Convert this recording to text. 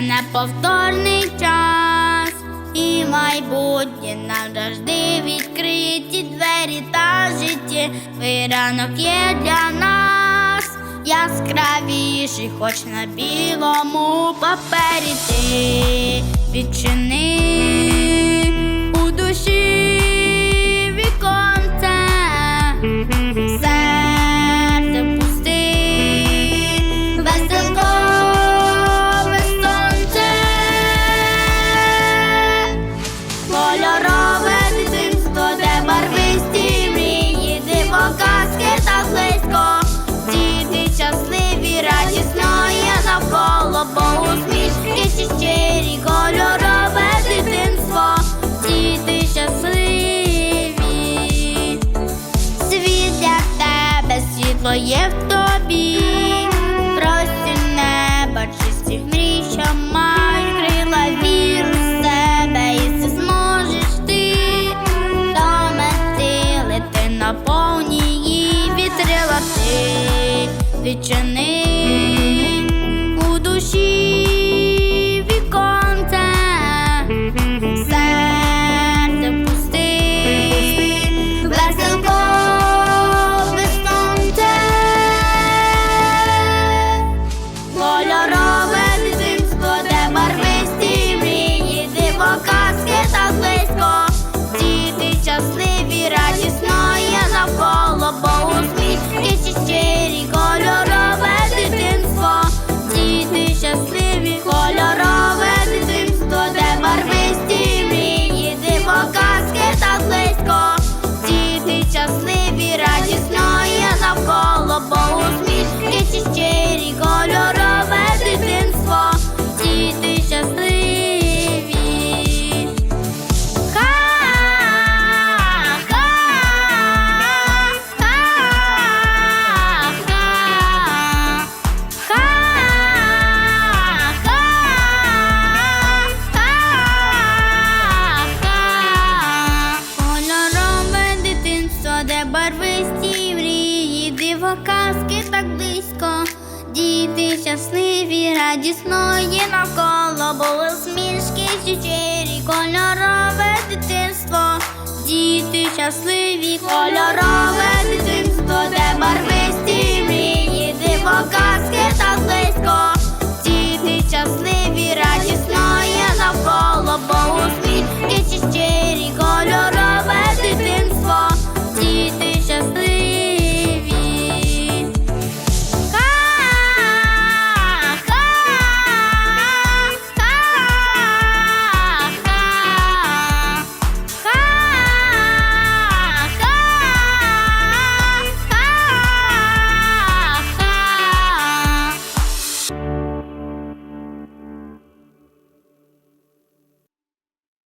неповторний час, і майбутнє нам завжди відкриті двері та життєвий ранок є для нас яскравіший, хоч на білому папері. Ти відчини тебе, світло є в тобі, простір неба, чистих мрій, що мають крила віру в себе, і це зможеш ти до мети лети наповні її вітрила ти. Відчини у душі мрії, казки так близько. Діти щасливі, радісно є навколо, були смішки щирі, кольорове дитинство, діти щасливі, кольорове